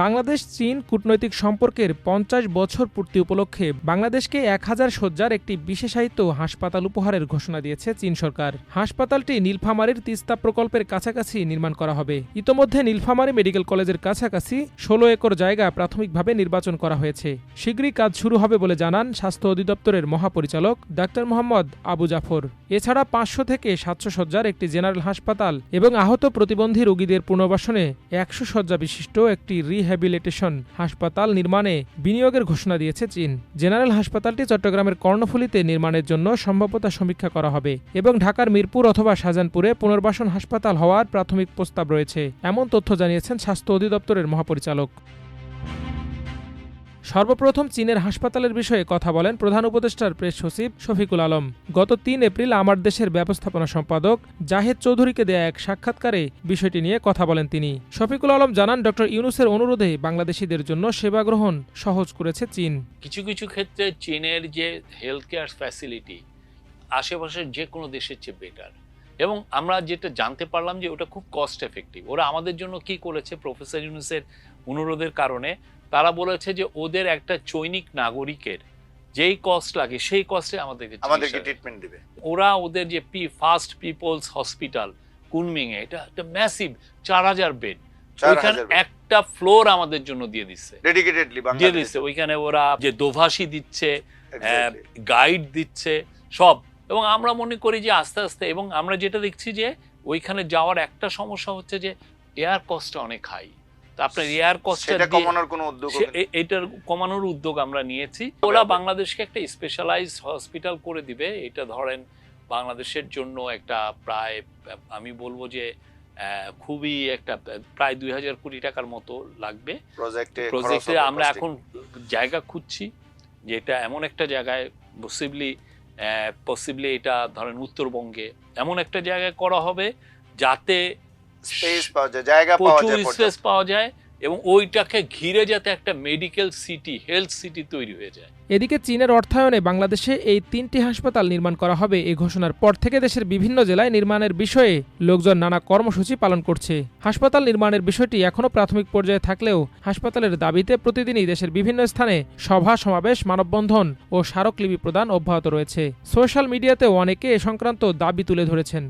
বাংলাদেশ, চীন কূটনৈতিক সম্পর্কের পঞ্চাশ বছর পূর্তি উপলক্ষে বাংলাদেশকে এক হাজার শয্যার একটি বিশেষায়িত হাসপাতাল উপহারের ঘোষণা দিয়েছে চীন সরকার। হাসপাতালটি নীলফামারীর তিস্তা প্রকল্পের কাছাকাছি নির্মাণ করা হবে। ইতোমধ্যে নীলফামারী মেডিকেল কলেজের কাছাকাছি ষোলো একর জায়গা প্রাথমিকভাবে নির্বাচন করা হয়েছে। শীঘ্রই কাজ শুরু হবে বলে জানান স্বাস্থ্য অধিদপ্তরের মহাপরিচালক ডাক্তার মোহাম্মদ আবু জাফর। এছাড়া পাঁচশো থেকে সাতশো শয্যার একটি জেনারেল হাসপাতাল এবং আহত প্রতিবন্ধী রোগীদের পুনর্বাসনে একশো শয্যা বিশিষ্ট একটি রিহ্যাবিলিটেশন হাসপাতাল নির্মাণে বিনিয়োগের ঘোষণা দিয়েছে চীন। জেনারেল হাসপাতালটি চট্টগ্রামের কর্ণফুলিতে নির্মাণের জন্য সম্ভাব্যতা সমীক্ষা করা হবে এবং ঢাকার মিরপুর অথবা শাহজাহানপুরে পুনর্বাসন হাসপাতাল হওয়ার প্রাথমিক প্রস্তাব রয়েছে, এমন তথ্য জানিয়েছেন স্বাস্থ্য অধিদপ্তরের মহাপরিচালক। সর্বপ্রথম চীনের হাসপাতালের বিষয়ে কথা বলেন প্রধান উপদেষ্টার প্রেস সচিব শফিকুল আলম। গত তিন এপ্রিল আমার দেশের ব্যবস্থাপনা সম্পাদক জাহেদ চৌধুরীকে দেয়া এক সাক্ষাৎকারে বিষয়টি নিয়ে কথা বলেন তিনি। শফিকুল আলম জানান ডক্টর ইউনুসের অনুরোধে বাংলাদেশিদের জন্য সেবা গ্রহণ সহজ করেছে চীন। কিছু কিছু ক্ষেত্রে চীনের যে হেলথ কেয়ার ফ্যাসিলিটি আশেপাশের যে কোনো দেশের চেয়ে বেটার এবং আমরা যেটা জানতে পারলাম যে ওটা খুব কস্ট এফেক্টিভ ওরা আমাদের জন্য কি করেছে প্রফেসর ইউনুসের অনুরোধের কারণে তারা বলেছে যে ওদের একটা চৈনিক নাগরিকের যেই কস্ট লাগে সেই কস্টে আমাদেরকে আমাদেরকে ট্রিটমেন্ট দিবে। ওরা ওদের যে P first peoples hospital Kunming এ এটা একটা ম্যাসিভ চার হাজার বেড ওইখানে একটা ফ্লোর আমাদের জন্য দিয়ে দিচ্ছে ডেডিকেটেডলি দিয়ে দিচ্ছে ওইখানে ওরা যে দোভাষী দিচ্ছে গাইড দিচ্ছে সব। এবং আমরা মনে করি যে আস্তে আস্তে এবং আমরা যেটা দেখছি যে ওইখানে যাওয়ার একটা সমস্যা হচ্ছে যে এয়ার কস্টটা অনেক হাই তা আপনার এয়ার কস্টটা সেটা কমানোর কোনো উদ্যোগ এটার কমানোর উদ্যোগ আমরা নিয়েছি। ওরা বাংলাদেশকে একটা স্পেশালাইজ হসপিটাল করে দিবে। এটা ধরেন বাংলাদেশের জন্য একটা প্রায় আমি বলব যে খুবই একটা প্রায় দুই হাজার কোটি টাকার মতো লাগবে। প্রজেক্টে প্রজেক্টে আমরা এখন জায়গা খুঁজছি যেটা এমন একটা জায়গায় পসিবলি পসিবলি এটা ধরেন উত্তরবঙ্গে এমন একটা জায়গায় করা হবে যাতে স্পেস পাওয়া যায় জায়গা পাওয়া প্রচুর যায় স্পেস পাওয়া যায় এবং ওইটাকে ঘিরে যাতে একটা মেডিকেল সিটি হেলথ সিটি তৈরি হয়ে যায়। এদিকে চীনের অর্থায়নে বাংলাদেশে এই তিনটি হাসপাতাল নির্মাণ করা হবে এই ঘোষণার পর থেকে দেশের বিভিন্ন জেলায় নির্মাণের বিষয়ে লোকজন নানা কর্মসূচি পালন করছে। হাসপাতাল নির্মাণের বিষয়টি এখনও প্রাথমিক পর্যায়ে থাকলেও হাসপাতালের দাবিতে প্রতিদিনই দেশের বিভিন্ন স্থানে সভা সমাবেশ মানববন্ধন ও স্মারকলিপি প্রদান অব্যাহত রয়েছে। সোশ্যাল মিডিয়াতেও অনেকে এ সংক্রান্ত দাবি তুলে ধরেছেন।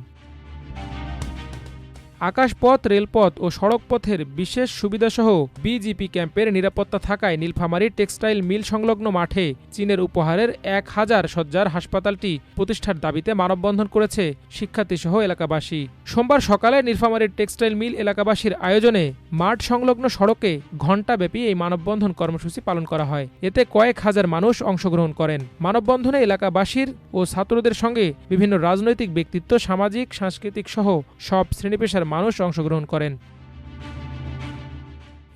আকাশপথ, রেলপথ ও সড়কপথের বিশেষ সুবিধাসহ বিজিপি ক্যাম্পের নিরাপত্তা থাকায় নীলফামারী টেক্সটাইল মিল সংলগ্ন মাঠে চীনের উপহারের এক হাজার সজ্জার হাসপাতালটি প্রতিষ্ঠার দাবিতে মানববন্ধন করেছে শিক্ষার্থীসহ এলাকাবাসী। সোমবার সকালে নীলফামারীর টেক্সটাইল মিল এলাকাবাসীর আয়োজনে মাঠ সংলগ্ন সড়কে ঘণ্টাব্যাপী এই মানববন্ধন কর্মসূচি পালন করা হয়। এতে কয়েক হাজার মানুষ অংশগ্রহণ করেন। মানববন্ধনে এলাকাবাসীর ও ছাত্রদের সঙ্গে বিভিন্ন রাজনৈতিক ব্যক্তিত্ব, সামাজিক, সাংস্কৃতিক সহ সব শ্রেণি পেশার মানুষ অংশগ্রহণ করেন।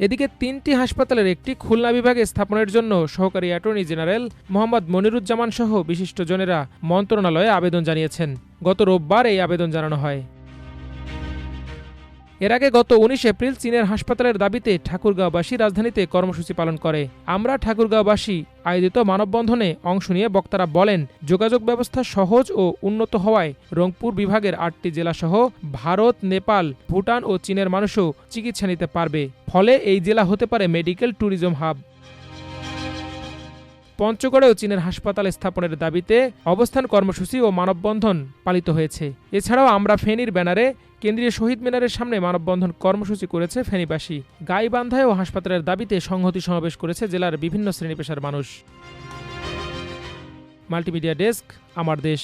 এদিকে তিনটি হাসপাতালের একটি খুলনা বিভাগে স্থাপনের জন্য সহকারী অ্যাটর্নি জেনারেল মোহাম্মদ মনিরুজ্জামান সহ বিশিষ্টজনেরা মন্ত্রণালয়ে আবেদন জানিয়েছেন। গত রোববার এই আবেদন জানানো হয়। এর আগে গত উনিশ এপ্রিল চীনের হাসপাতালের দাবিতে ঠাকুরগাঁওবাসী রাজধানীতে কর্মসূচি পালন করে। আমরা ঠাকুরগাঁওবাসী আয়োজিত মানববন্ধনে অংশ নিয়ে বক্তারা বলেন, যোগাযোগ ব্যবস্থা সহজ ও উন্নত হওয়ায় রংপুর বিভাগের আটটি জেলাসহ ভারত, নেপাল, ভুটান ও চীনের মানুষও চিকিৎসা নিতে পারবে। ফলে এই জেলা হতে পারে মেডিকেল ট্যুরিজম হাব। পঞ্চগড়েও চীনের হাসপাতাল স্থাপনের দাবিতে অবস্থান কর্মসূচি ও মানববন্ধন পালিত হয়েছে। এছাড়াও আমরা ফেনীর ব্যানারে কেন্দ্রীয় শহীদ মিনারের সামনে মানববন্ধন কর্মসূচি করেছে ফেনীবাসী। গাইবান্ধায় ও হাসপাতালের দাবিতে সংহতি সমাবেশ করেছে জেলার বিভিন্ন শ্রেণি পেশার মানুষ। মাল্টিমিডিয়া ডেস্ক, আমার দেশ।